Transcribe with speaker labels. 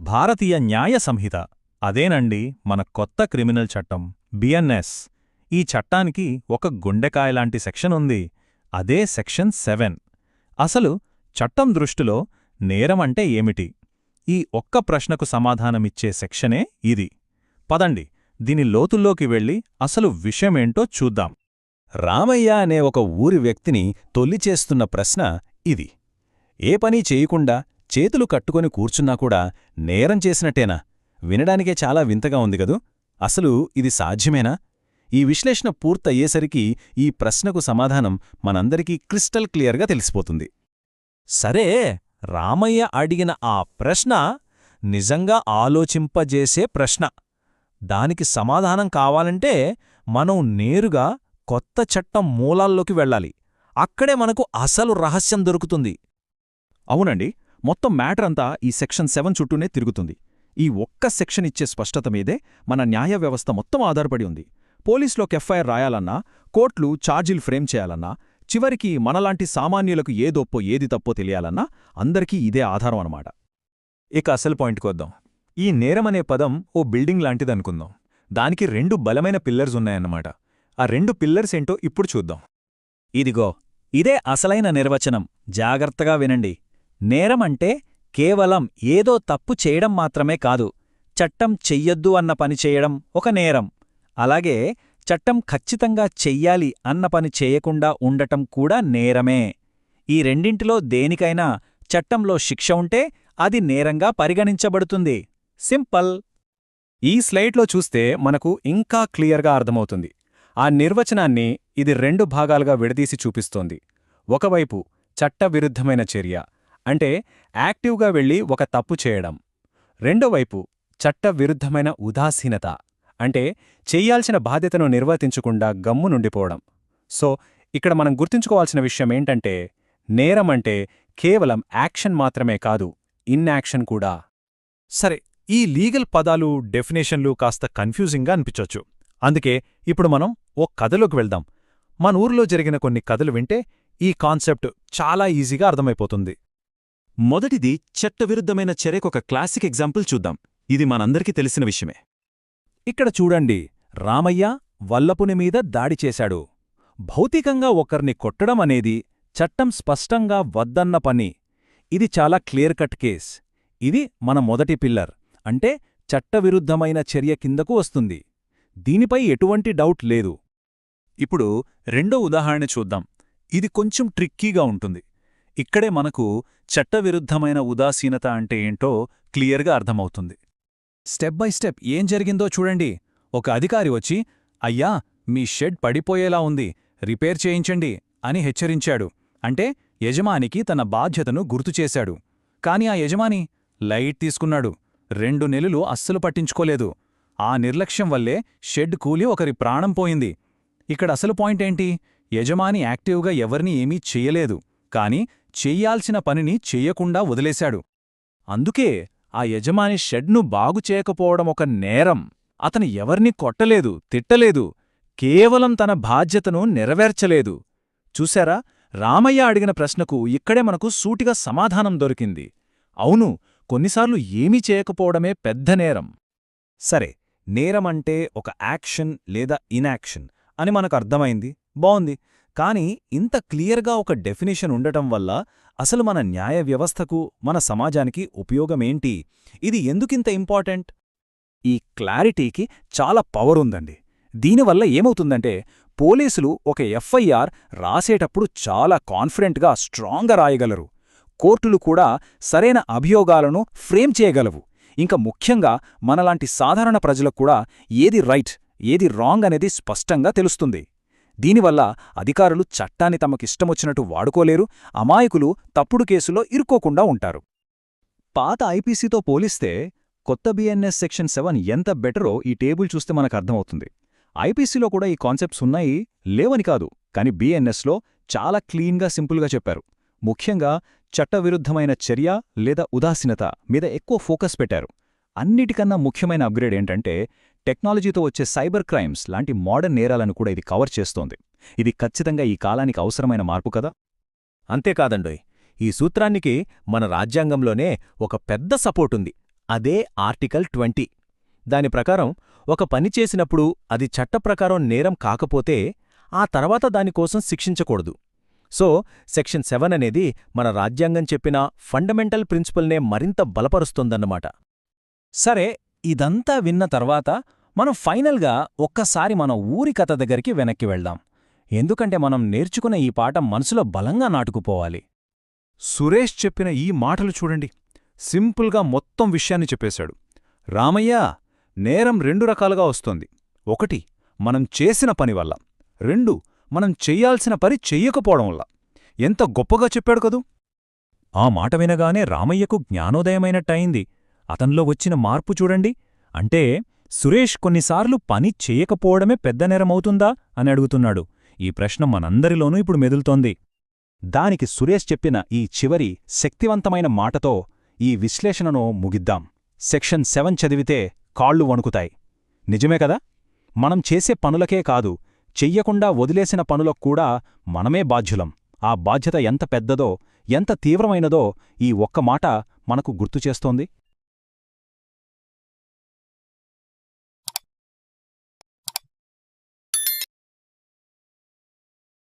Speaker 1: భారతీయ న్యాయ సంహిత. అదేనండి మన కొత్త క్రిమినల్ చట్టం బిఎన్ఎస్ ఈ చట్టానికి ఒక గుండెకాయలాంటి సెక్షన్ ఉంది. అదే సెక్షన్ సెవెన్. అసలు చట్టం దృష్టిలో నేరమంటే ఏమిటి? ఈ ఒక్క ప్రశ్నకు సమాధానమిచ్చే సెక్షనే ఇది. పదండి దీని లోతుల్లోకి వెళ్ళి అసలు విషయమేంటో చూద్దాం.
Speaker 2: రామయ్య అనే ఒక ఊరి వ్యక్తిని తొల్లిచేస్తున్న ప్రశ్న ఇది. ఏ పని చేయకుండా చేతులు కట్టుకొని కూర్చున్నా కూడా నేరం చేసినట్టేనా? వినడానికే చాలా వింతగా ఉంది గదూ అసలు ఇది సాధ్యమేనా? ఈ విశ్లేషణ పూర్తయ్యేసరికి ఈ ప్రశ్నకు సమాధానం మనందరికీ క్రిస్టల్ క్లియర్గా తెలిసిపోతుంది.
Speaker 1: సరే రామయ్య అడిగిన ఆ ప్రశ్న నిజంగా ఆలోచింపజేసే ప్రశ్న. దానికి సమాధానం కావాలంటే మనం నేరుగా కొత్త చట్టం మూలాల్లోకి వెళ్ళాలి. అక్కడే మనకు అసలు రహస్యం దొరుకుతుంది.
Speaker 3: అవునండి మొత్తం మ్యాటర్ అంతా ఈ సెక్షన్ సెవెన్ చుట్టూనే తిరుగుతుంది. ఈ ఒక్క సెక్షన్ ఇచ్చే స్పష్టత మీదే మన న్యాయ వ్యవస్థ మొత్తం ఆధారపడి ఉంది. పోలీసులోకి ఎఫ్ఐఆర్ రాయాలన్నా కోర్టులు ఛార్జీలు ఫ్రేమ్ చేయాలన్నా చివరికి మనలాంటి సామాన్యులకు ఏదొప్పో ఏది తప్పో తెలియాలన్నా అందరికీ ఇదే ఆధారం అన్నమాట.
Speaker 1: ఇక అసలు పాయింట్కి వద్దాం. ఈ నేరమనే పదం ఓ బిల్డింగ్ లాంటిదనుకుందాం దానికి రెండు బలమైన పిల్లర్స్ ఉన్నాయన్నమాట. ఆ రెండు పిల్లర్స్ ఏంటో ఇప్పుడు చూద్దాం.
Speaker 2: ఇదిగో ఇదే అసలైన నిర్వచనం. జాగ్రత్తగా వినండి. నేరమంటే కేవలం ఏదో తప్పు చేయడం మాత్రమే కాదు చట్టం చెయ్యొద్దు అన్న పని చేయడం ఒక నేరం. అలాగే చట్టం ఖచ్చితంగా చెయ్యాలి అన్న పని చేయకుండా ఉండటం కూడా నేరమే. ఈ రెండింటిలో దేనికైనా చట్టంలో శిక్ష ఉంటే అది నేరంగా పరిగణించబడుతుంది. సింపుల్.
Speaker 3: ఈ స్లైడ్లో చూస్తే మనకు ఇంకా క్లియర్గా అర్థమవుతుంది. ఆ నిర్వచనాన్ని ఇది రెండు భాగాలుగా విడదీసి చూపిస్తోంది. ఒకవైపు చట్టవిరుద్ధమైన చర్య అంటే యాక్టివ్గా వెళ్ళి ఒక తప్పు చేయడం. రెండోవైపు చట్టవిరుద్ధమైన ఉదాసీనత అంటే చెయ్యాల్సిన బాధ్యతను నిర్వర్తించకుండా గమ్ము నుండిపోవడం. సో ఇక్కడ మనం గుర్తుంచుకోవాల్సిన విషయం ఏంటంటే నేరమంటే కేవలం యాక్షన్ మాత్రమే కాదు ఇన్యాక్షన్ కూడా.
Speaker 1: సరే ఈ లీగల్ పదాలు డెఫినేషన్లు కాస్త కన్ఫ్యూజింగ్గా అనిపించొచ్చు. అందుకే ఇప్పుడు మనం ఓ కథలోకి వెళ్దాం. మన ఊర్లో జరిగిన కొన్ని కథలు వింటే ఈ కాన్సెప్ట్ చాలా ఈజీగా అర్థమైపోతుంది.
Speaker 3: మొదటిది చట్టవిరుద్ధమైన చర్యకొక క్లాసిక్ ఎగ్జాంపుల్ చూద్దాం. ఇది మనందరికీ తెలిసిన విషయమే.
Speaker 1: ఇక్కడ చూడండి. రామయ్య వల్లపుని మీద దాడి చేశాడు. భౌతికంగా ఒకర్ని కొట్టడం అనేది చట్టం స్పష్టంగా వద్దన్న పని. ఇది చాలా క్లియర్ కట్ కేస్. ఇది మన మొదటి పిల్లర్. అంటే చట్టవిరుద్ధమైన చర్య కిందకు వస్తుంది. దీనిపై ఎటువంటి డౌట్ లేదు. ఇప్పుడు రెండో ఉదాహరణ చూద్దాం. ఇది కొంచెం ట్రిక్కీగా ఉంటుంది. ఇక్కడే మనకు చట్టవిరుద్ధమైన ఉదాసీనత అంటే ఏంటో క్లియర్గా అర్థమవుతుంది. స్టెప్ బై స్టెప్ ఏం జరిగిందో చూడండి. ఒక అధికారి వచ్చి అయ్యా మీ షెడ్ పడిపోయేలా ఉంది రిపేర్ చేయించండి అని హెచ్చరించాడు. అంటే యజమానికి తన బాధ్యతను గుర్తుచేశాడు కాని ఆ యజమాని లైట్ తీసుకున్నాడు. రెండు నెలలు అస్సలు పట్టించుకోలేదు. ఆ నిర్లక్ష్యం వల్లే షెడ్ కూలి ఒకరి ప్రాణం పోయింది. ఇక్కడ అసలు పాయింట్ ఏంటి? యజమాని యాక్టివ్గా ఎవరినీ ఏమీ చెయ్యలేదు కాని చెయ్యాల్సిన పనిని చెయ్యకుండా వదిలేశాడు. అందుకే ఆ యజమాని షెడ్ను బాగుచేయకపోవడం ఒక నేరం. అతను ఎవర్ని కొట్టలేదు తిట్టలేదు కేవలం తన బాధ్యతను నెరవేర్చలేదు. చూశారా? రామయ్య అడిగిన ప్రశ్నకు ఇక్కడే మనకు సూటిగా సమాధానం దొరికింది. అవును కొన్నిసార్లు ఏమీ చేయకపోవడమే పెద్ద నేరం. సరే నేరమంటే ఒక యాక్షన్ లేదా ఇనాక్షన్ అని మనకు అర్థమైంది. బావుంది. కానీ ఇంత క్లియర్గా ఒక డెఫినేషన్ ఉండటం వల్ల అసలు మన న్యాయ వ్యవస్థకు మన సమాజానికి ఉపయోగమేంటి? ఇది ఎందుకింత ఇంపార్టెంట్? ఈ క్లారిటీకి చాలా పవర్ ఉందండి. దీనివల్ల ఏమవుతుందంటే పోలీసులు ఒక ఎఫ్ఐఆర్ రాసేటప్పుడు చాలా కాన్ఫిడెంట్గా స్ట్రాంగ్గా రాయగలరు. కోర్టులు కూడా సరైన అభియోగాలను ఫ్రేమ్ చేయగలవు. ఇంకా ముఖ్యంగా మనలాంటి సాధారణ ప్రజలకు కూడా ఏది రైట్ ఏది రాంగ్ అనేది స్పష్టంగా తెలుస్తుంది. దీనివల్ల అధికారులు చట్టాన్ని తమకిష్టమొచ్చినట్టు వాడుకోలేరు అమాయకులు తప్పుడు కేసులో ఇరుక్కోకుండా ఉంటారు. పాత ఐపీసీతో పోలిస్తే కొత్త బిఎన్ఎస్ సెక్షన్ సెవెన్ ఎంత బెటరో ఈ టేబుల్ చూస్తే మనకు అర్థమవుతుంది ఐపీసీలో కూడా ఈ కాన్సెప్ట్స్ ఉన్నాయి లేవని కాదు కాని బిఎన్ఎస్లో చాలా క్లీన్గా సింపుల్గా చెప్పారు. ముఖ్యంగా చట్టవిరుద్ధమైన చర్య లేదా ఉదాసీనత మీద ఎక్కువ ఫోకస్ పెట్టారు. అన్నిటికన్నా ముఖ్యమైన అప్గ్రేడ్ ఏంటంటే టెక్నాలజీతో వచ్చే సైబర్ క్రైమ్స్ లాంటి మోడర్న్ నేరాలను కూడా ఇది కవర్ చేస్తోంది. ఇది ఖచ్చితంగా ఈ కాలానికి అవసరమైన మార్పు కదా? అంతేకాదండోయ్ ఈ సూత్రానికి మన రాజ్యాంగంలోనే ఒక పెద్ద సపోర్టుంది అదే ఆర్టికల్ ట్వంటీ. దాని ప్రకారం ఒక పని చేసినప్పుడు అది చట్టప్రకారం నేరం కాకపోతే ఆ తర్వాత దానికోసం శిక్షించకూడదు. సో సెక్షన్ సెవెన్ అనేది మన రాజ్యాంగం చెప్పిన ఫండమెంటల్ ప్రిన్సిపల్నే మరింత బలపరుస్తోందన్నమాట.
Speaker 2: సరే ఇదంతా విన్న తర్వాత మనం ఫైనల్గా ఒక్కసారి మన ఊరి కథ దగ్గరికి వెనక్కి వెళ్దాం. ఎందుకంటే మనం నేర్చుకున్న ఈ పాఠం మనసులో బలంగా నాటుకుపోవాలి.
Speaker 1: సురేష్ చెప్పిన ఈ మాటలు చూడండి. సింపుల్గా మొత్తం విషయాన్ని చెప్పేశాడు. రామయ్య నేరం రెండు రకాలుగా వస్తోంది. ఒకటి మనం చేసిన పని వల్ల. రెండు మనం చెయ్యాల్సిన పని చెయ్యకపోవడం వల్ల. ఎంత గొప్పగా చెప్పాడు కదూ?
Speaker 2: ఆ మాట వినగానే రామయ్యకు జ్ఞానోదయమైనట్టయింది. అతన్లో వచ్చిన మార్పు చూడండి. అంటే సురేష్ కొన్నిసార్లు పని చేయకపోవడమే పెద్ద నేరమవుతుందా? అని అడుగుతున్నాడు. ఈ ప్రశ్న మనందరిలోనూ ఇప్పుడు మెదులుతోంది.
Speaker 1: దానికి సురేష్ చెప్పిన ఈ చివరి శక్తివంతమైన మాటతో ఈ విశ్లేషణను ముగిద్దాం. సెక్షన్ సెవెన్ చదివితే కాళ్ళు వణుకుతాయి. నిజమే కదా? మనం చేసే పనులకే కాదు చెయ్యకుండా వదిలేసిన పనులకు కూడా మనమే బాధ్యులం. ఆ బాధ్యత ఎంత పెద్దదో ఎంత తీవ్రమైనదో ఈ ఒక్క మాట మనకు గుర్తుచేస్తోంది